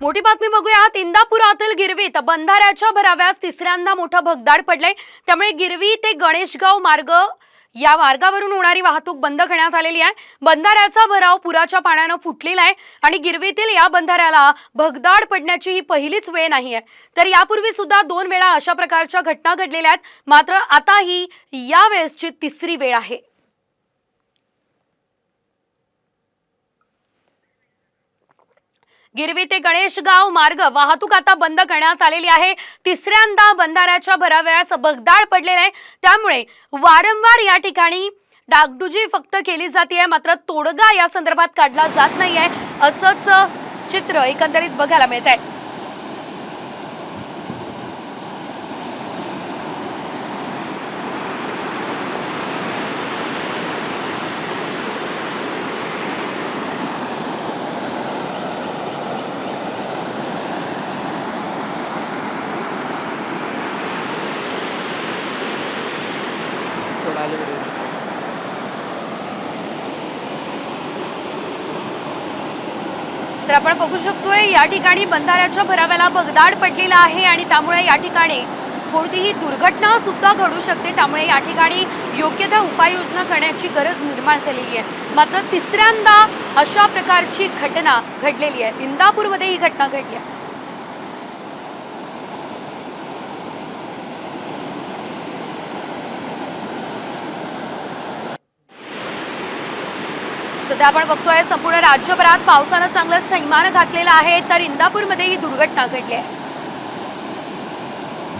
मोठी बातमी बघूयात. इंदापुरातील गिरवीत बंधाऱ्याच्या भराव्यास तिसऱ्यांदा मोठं भगदाड पडलंय. त्यामुळे गिरवी ते गणेशगाव मार्ग या मार्गावरून होणारी वाहतूक बंद करण्यात आलेली आहे. बंधाऱ्याचा भराव पुराच्या पाण्यानं फुटलेला आहे आणि गिरवीतील या बंधाऱ्याला भगदाड पडण्याची ही पहिलीच वेळ नाही आहे. तर यापूर्वी सुद्धा दोन वेळा अशा प्रकारच्या घटना घडलेल्या आहेत. मात्र आता ही यावेळेसची तिसरी वेळ आहे. गिरवी ते गणेशगाव मार्ग वाहतूक आता बंद करण्यात आलेली आहे. तिसऱ्यांदा बंधाऱ्याच्या भराव्यास बगदाळ पडलेला आहे. त्यामुळे वारंवार या ठिकाणी डागडुजी फक्त केली जाते मात्र तोडगा या संदर्भात काढला जात नाहीये. असंच चित्र एकंदरीत बघायला मिळत आहे थोडं तर आपण बघू शकतोय या ठिकाणी बंधाऱ्याच्या भराव्याला भगदाड पडलेला आहे आणि त्यामुळे या ठिकाणी कोणतीही दुर्घटना सुद्धा घडू शकते. त्यामुळे या ठिकाणी योग्य त्या उपाययोजना करण्याची गरज निर्माण झालेली आहे. मात्र तिसऱ्यांदा अशा प्रकारची घटना घडलेली आहे. इंदापूरमध्ये ही घटना घडली आहे. सध्या आपण बघतोय संपूर्ण राज्यभरात पावसानं चांगलंच थैमान घातलेलं आहे तर इंदापूरमध्ये ही दुर्घटना घडली आहे.